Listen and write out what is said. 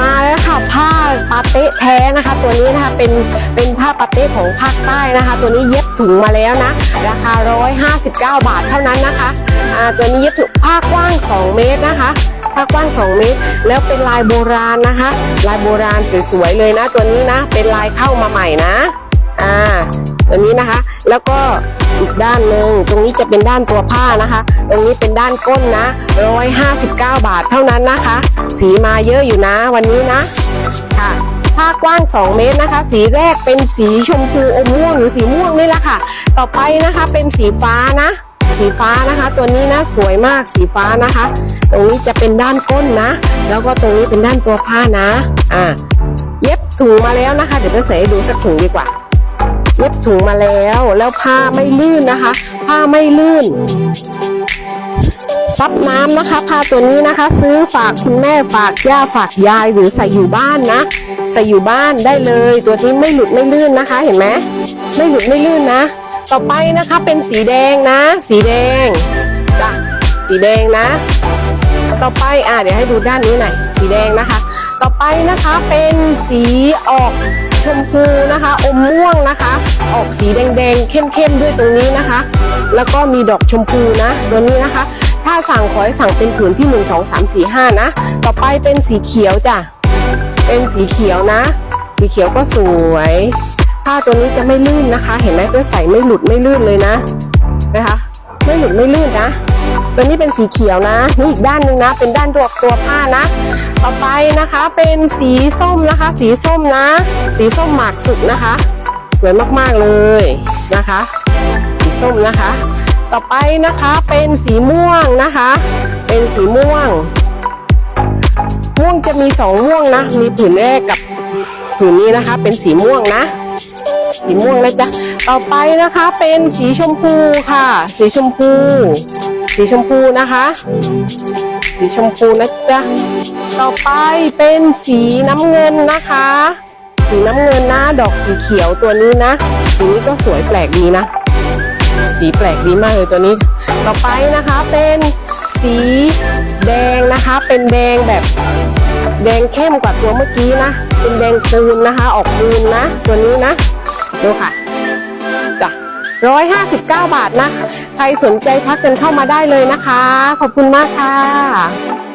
มาแล้วค่ะผ้าปาเต้แท้นะคะ ตัวนี้นะคะเป็นเป็นผ้าปาเต้ของภาคใต้นะคะ ตัวนี้เย็บถุงมาแล้วนะ ราคา 159 บาทเท่านั้นนะคะอ่าตัวนี้เย็บถุงผ้ากว้าง 2 เมตรนะคะผ้ากว้าง 2 เมตร แล้วเป็นลายโบราณนะคะ ลายโบราณสวยๆเลยนะ ตัวนี้นะเป็นลายเข้ามาใหม่นะอ่าตัวนี้นะคะ แล้วก็ อีกด้านหนึ่งตรงนี้จะเป็นด้านตัวผ้านะคะ ตรงนี้เป็นด้านก้นนะ 159 บาทเท่านั้นนะคะ สีมาเยอะอยู่นะวันนี้นะค่ะผ้ากว้าง 2 เมตรนะคะ สีแรกเป็นสีชมพูอมม่วงหรือสีม่วงนี่แหละค่ะ ต่อไปนะคะเป็นสีฟ้านะ สีฟ้านะคะ ตัวนี้นะสวยมากสีฟ้านะคะ ตรงนี้จะเป็นด้านก้นนะ แล้วก็ตรงนี้เป็นด้านตัวผ้านะอ่าเย็บถุงมาแล้วนะคะ เดี๋ยวไปใส่ให้ดูสักถุงดีกว่า เย็บถุงมาแล้ว แล้วผ้าไม่ลื่นนะคะ ผ้าไม่ลื่น ซับน้ำนะคะ ผ้าตัวนี้นะคะ ซื้อฝากคุณแม่ฝากย่าฝากยายหรือใส่อยู่บ้านนะ ใส่อยู่บ้านได้เลย ตัวนี้ไม่หลุดไม่ลื่นนะคะ เห็นไหมไม่หลุดไม่ลื่นนะ ต่อไปนะคะเป็นสีแดงนะ สีแดงจ้ะสีแดงนะ ต่อไปอะเดี๋ยวให้ดูด้านนี้หน่อยสีแดงนะคะ ต่อไปนะคะเป็นสีออก ชมพูนะคะ อมม่วงนะคะ ออกสีแดงๆเข้มๆด้วยตรงนี้นะคะ แล้วก็มีดอกชมพูนะตัวนี้นะคะ ถ้าสั่งขอให้สั่งเป็นผืนที่ 1 2 3 4 5 นะ ต่อไปเป็นสีเขียวจ้ะเป็นสีเขียวนะ สีเขียวก็สวยผ้าตัวนี้จะไม่ลื่นนะคะ เห็นไหมตัวใส่ไม่หลุดไม่ลื่นเลยนะนะคะ ไม่หลุดไม่ลื่นนะ ตัวนี้เป็นสีเขียวนะ นี่อีกด้านหนึ่งนะ เป็นด้านตัวตัวผ้านะ ต่อไปนะคะเป็นสีส้มนะคะ สีส้มนะ สีส้มหมากสุกนะคะ สวยมากๆเลยนะคะ สีส้มนะคะ ต่อไปนะคะเป็นสีม่วงนะคะ เป็นสีม่วง ม่วงจะมีสองม่วงนะ มีผืนแรกกับผืนนี้นะคะ เป็นสีม่วงนะสีม่วงนะจ๊ะ ต่อไปนะคะเป็นสีชมพูค่ะ สีชมพู สีชมพูนะคะ สีชมพูนะจ๊ะต่อไปเป็นสีน้ำเงินนะคะ สีน้ำเงินนะดอกสีเขียวตัวนี้นะ สีนี้ก็สวยแปลกดีนะ สีแปลกดีมากเลยตัวนี้ ต่อไปนะคะเป็นสีแดงนะคะ เป็นแดงแบบแดงเข้มกว่าตัวเมื่อกี้นะ เป็นแดงปูนนะคะ ออกปูนนะ ตัวนี้นะดูค่ะ จ้ะร้อยห้าสิบเก้าบาทนะ ใครสนใจทักกันเข้ามาได้เลยนะคะ ขอบคุณมากค่ะ